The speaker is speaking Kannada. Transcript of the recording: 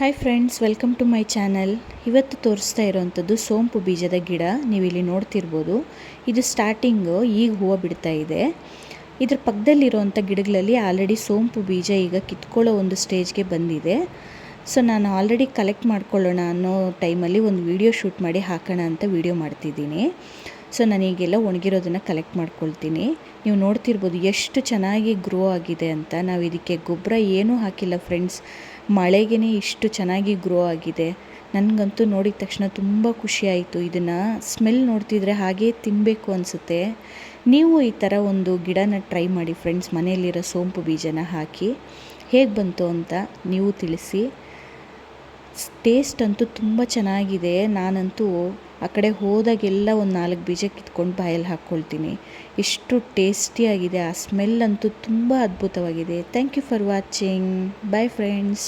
Hi friends welcome to my channel ಇವತ್ತು ತೋರಿಸ್ತಾ ಇರೋವಂಥದ್ದು ಸೋಂಪು ಬೀಜದ ಗಿಡ ನೀವು ಇಲ್ಲಿ ನೋಡ್ತಿರ್ಬೋದು. ಇದು ಸ್ಟಾರ್ಟಿಂಗು ಈಗ ಹೂವು ಬಿಡ್ತಾ ಇದೆ. ಇದ್ರ ಪಕ್ಕದಲ್ಲಿರೋವಂಥ ಗಿಡಗಳಲ್ಲಿ ಆಲ್ರೆಡಿ ಸೋಂಪು ಬೀಜ ಈಗ ಕಿತ್ಕೊಳ್ಳೋ ಒಂದು ಸ್ಟೇಜ್ಗೆ ಬಂದಿದೆ. ಸೊ ನಾನು ಆಲ್ರೆಡಿ ಕಲೆಕ್ಟ್ ಮಾಡ್ಕೊಳ್ಳೋಣ ಅನ್ನೋ ಟೈಮಲ್ಲಿ ಒಂದು ವಿಡಿಯೋ ಶೂಟ್ ಮಾಡಿ ಹಾಕೋಣ ಅಂತ ವಿಡಿಯೋ ಮಾಡ್ತಿದ್ದೀನಿ. ಸೊ ನಾನೀಗೆಲ್ಲ ಒಣಗಿರೋದನ್ನು ಕಲೆಕ್ಟ್ ಮಾಡ್ಕೊಳ್ತೀನಿ. ನೀವು ನೋಡ್ತಿರ್ಬೋದು ಎಷ್ಟು ಚೆನ್ನಾಗಿ ಗ್ರೋ ಆಗಿದೆ ಅಂತ. ನಾವು ಇದಕ್ಕೆ ಗೊಬ್ಬರ ಏನೂ ಹಾಕಿಲ್ಲ ಫ್ರೆಂಡ್ಸ್ ಮಳೆಗೇ ಇಷ್ಟು ಚೆನ್ನಾಗಿ ಗ್ರೋ ಆಗಿದೆ. ನನಗಂತೂ ನೋಡಿದ ತಕ್ಷಣ ತುಂಬ ಖುಷಿ ಆಯಿತು. ಇದನ್ನು ಸ್ಮೆಲ್ ನೋಡ್ತಿದ್ರೆ ಹಾಗೇ ತಿನ್ನಬೇಕು ಅನಿಸುತ್ತೆ. ನೀವು ಈ ಥರ ಒಂದು ಗಿಡನ ಟ್ರೈ ಮಾಡಿ ಫ್ರೆಂಡ್ಸ್ ಮನೆಯಲ್ಲಿರೋ ಸೋಂಪು ಬೀಜನ ಹಾಕಿ ಹೇಗೆ ಬಂತು ಅಂತ ನೀವು ತಿಳಿಸಿ. ಟೇಸ್ಟ್ ಅಂತೂ ತುಂಬ ಚೆನ್ನಾಗಿದೆ. ನಾನಂತೂ ಆ ಕಡೆ ಹೋದಾಗೆಲ್ಲ ಒಂದು ನಾಲ್ಕು ಬೀಜ ಕಿತ್ಕೊಂಡು ಬಾಯಲ್ಲಿ ಹಾಕ್ಕೊಳ್ತೀನಿ. ಎಷ್ಟು ಟೇಸ್ಟಿಯಾಗಿದೆ ಆ ಸ್ಮೆಲ್ ಅಂತೂ ತುಂಬ ಅದ್ಭುತವಾಗಿದೆ. Thank you for watching bye friends